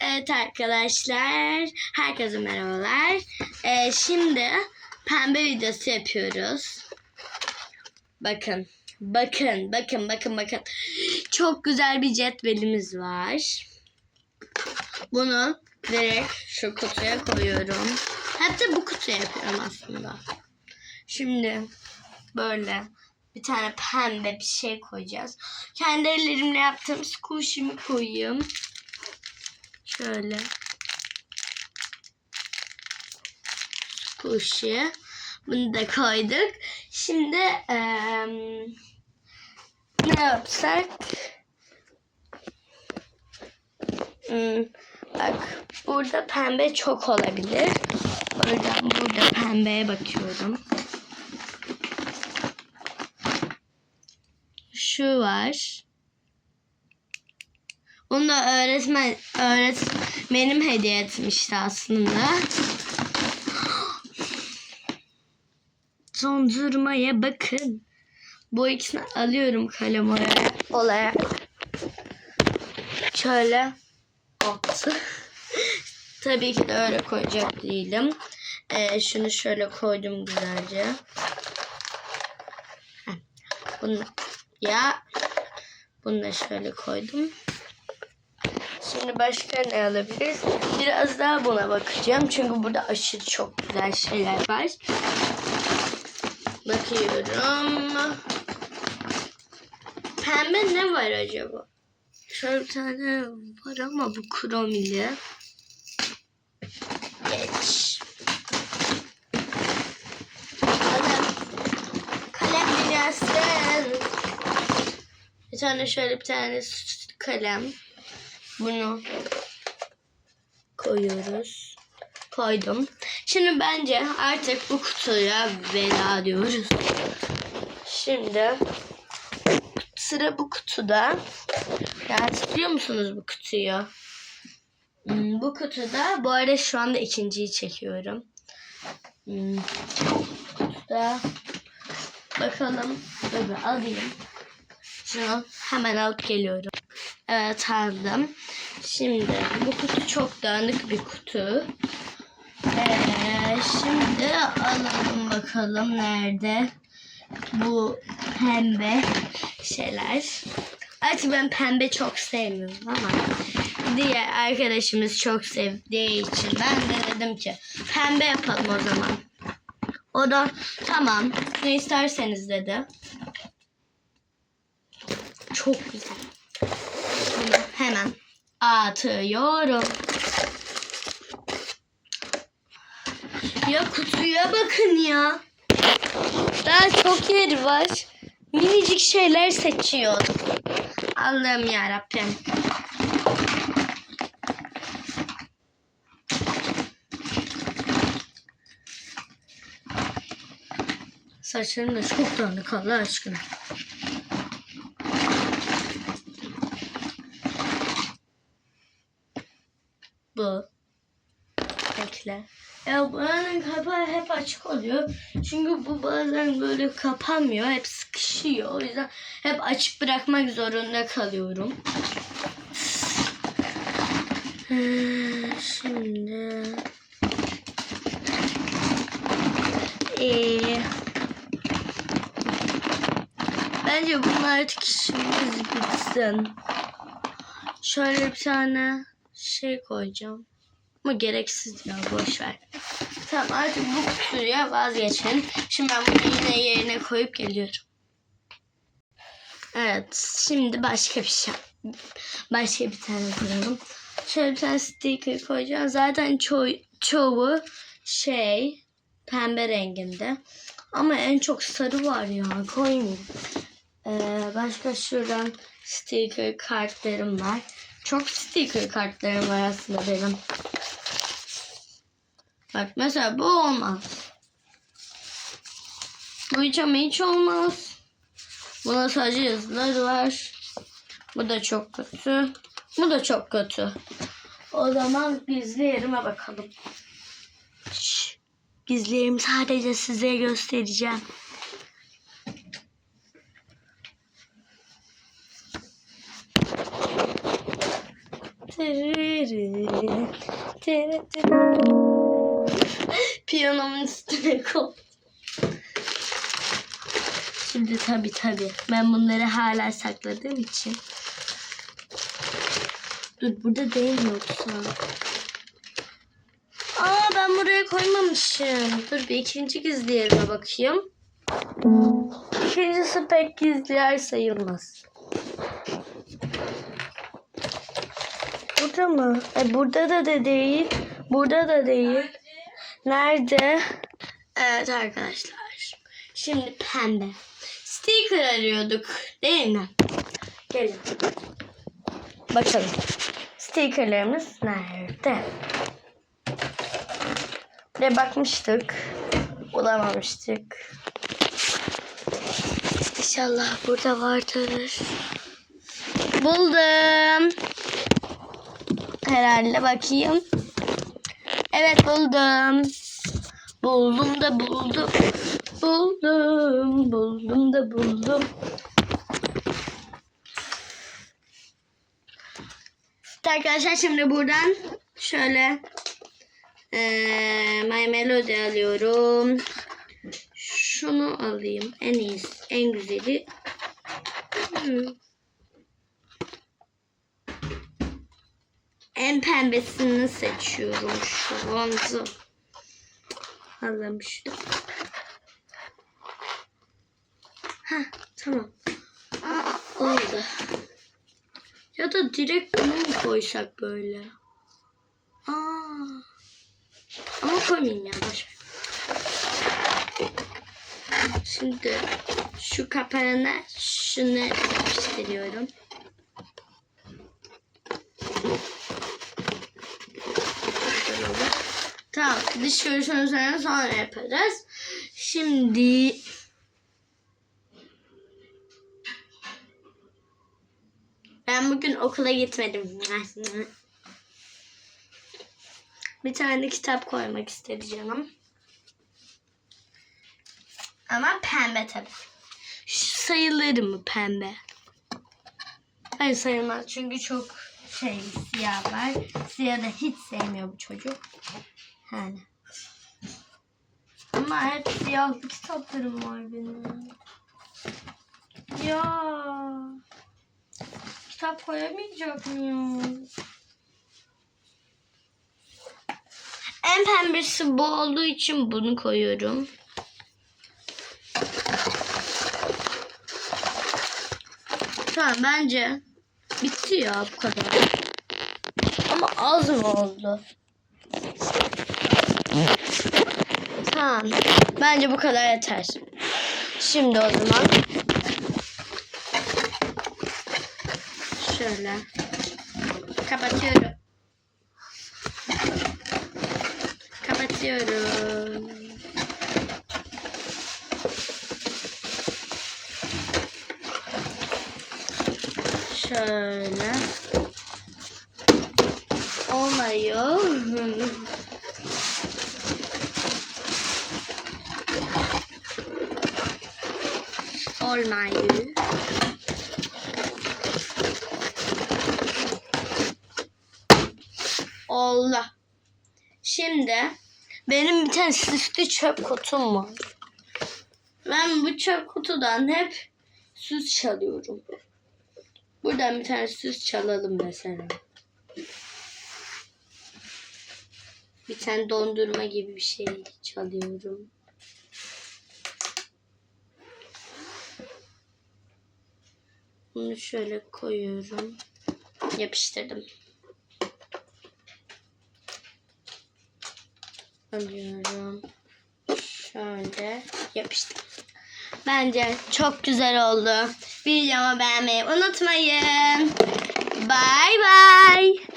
Evet arkadaşlar, herkese merhabalar. Ee, şimdi pembe videosu yapıyoruz. Bakın, bakın, bakın, bakın, bakın. Çok güzel bir cetvelimiz var. Bunu direkt şu kutuya koyuyorum. Hatta bu kutuya yapıyorum aslında. Şimdi böyle bir tane pembe bir şey koyacağız. Kendi ellerimle yaptığım squish'imi koyayım. Şöyle. Squish'i. Bunu da koyduk. Şimdi eee, ne yapsak? Hmm, bak burada pembe çok olabilir. Buradan burada pembeye bakıyorum. Şu var. Onu da öğretmen öğretmenim hediye etmişti aslında. Dondurmaya bakın. Bu ikisini alıyorum kalem olarak. olarak. Şöyle. Tabii ki de öyle koyacak değilim. Ee, şunu şöyle koydum güzelce. Heh. Bunu ya bunu da şöyle koydum. Şimdi başka ne alabiliriz? Biraz daha buna bakacağım. Çünkü burada aşırı çok güzel şeyler var. Bakıyorum. Pembe ne var acaba? Şöyle bir tane var ama bu kromili. Geç. Kalem. Kalem dünyası. Bir tane şöyle bir tane kalem. Bunu koyuyoruz. Koydum. Şimdi bence artık bu kutuya veda diyoruz. Şimdi sıra bu kutuda. Yani tutuyor musunuz bu kutuyu? Hmm, bu kutuda bu arada şu anda ikinciyi çekiyorum. Hmm, kutuda bakalım. Bir alayım. Şunu hemen alıp geliyorum. Evet aldım. Şimdi bu kutu çok dağınık bir kutu. Ee, şimdi alalım bakalım nerede bu pembe şeyler. Artık ben pembe çok sevmiyorum ama diğer arkadaşımız çok sevdiği için ben de dedim ki pembe yapalım o zaman. O da tamam ne isterseniz dedi. Çok güzel. Atıyorum. Ya kutuya bakın ya. Daha çok yer var. Minicik şeyler seçiyor. Allah'ım yarabbim. Saçlarım da çok dağınık Allah aşkına. Bu. Bekle. Ya buranın kapağı hep açık oluyor. Çünkü bu bazen böyle kapanmıyor. Hep sıkışıyor. O yüzden hep açık bırakmak zorunda kalıyorum. Ee, Şimdi ee, bence bunlar artık işimiz bitsin. Şöyle bir tane şey koyacağım. Ama gereksiz ya boş ver. Tamam artık bu kutuya vazgeçin. Şimdi ben bunu yine yerine koyup geliyorum. Evet şimdi başka bir şey. Başka bir tane koyalım. Şöyle bir tane sticker koyacağım. Zaten ço çoğu şey pembe renginde. Ama en çok sarı var ya koymayayım. Ee, başka şuradan sticker kartlarım var. Çok sticker kartlarım var aslında benim. Bak mesela bu olmaz. Bu hiç ama hiç olmaz. Buna sadece yazılar var. Bu da çok kötü. Bu da çok kötü. O zaman gizli yerime bakalım. Şş, gizli yerimi sadece size göstereceğim. Piyanomun üstüne koy. Şimdi tabi tabi ben bunları hala sakladığım için. Dur burada değil yoksa. Aa ben buraya koymamışım. Dur bir ikinci gizli yerime bakayım. İkincisi pek gizli yer sayılmaz. Burada mı? E, burada da da değil. Burada da değil. Nerede? Evet arkadaşlar. Şimdi pembe. Sticker arıyorduk. Değil mi? Gelin. Bakalım. Stickerlarımız nerede? Buraya bakmıştık. Bulamamıştık. İnşallah burada vardır. Buldum. Herhalde bakayım. Evet buldum. Buldum da buldum. Buldum. Buldum da buldum. Arkadaşlar şimdi buradan şöyle eee My Melody alıyorum. Şunu alayım. En iyisi, en güzeli. Hmm. En pembesini seçiyorum şu anda. Alalım şunu. Heh, tamam. Oldu. Ya da direkt bunu mu koysak böyle? Aa. Ama koymayayım ya boş. Şimdi şu kapağına şunu yapıştırıyorum. Tamam. Dış görüşün üzerine sonra yaparız. Şimdi ben bugün okula gitmedim. Bir tane kitap koymak istedi canım. Ama pembe tabii. Sayılır mı pembe? Hayır sayılmaz çünkü çok şey siyah var. Siyah da hiç sevmiyor bu çocuk. Yani. Ama hep siyahlı kitaplarım var benim. Ya. Kitap koyamayacak mıyım? En pembesi bu olduğu için bunu koyuyorum. Tamam bence bitti ya bu kadar. Ama az mı oldu? Tamam. Bence bu kadar yeter. Şimdi o zaman şöyle kapatıyorum. Kapatıyorum. Şöyle. Olmuyor. Olmuyor. Oldu. Şimdi benim bir tane süslü çöp kutum var. Ben bu çöp kutudan hep süs çalıyorum. Buradan bir tane süs çalalım mesela. Bir tane dondurma gibi bir şey çalıyorum. Bunu şöyle koyuyorum. Yapıştırdım. Alıyorum. Şöyle yapıştırdım. Bence çok güzel oldu. Videomu beğenmeyi unutmayın. Bye bye.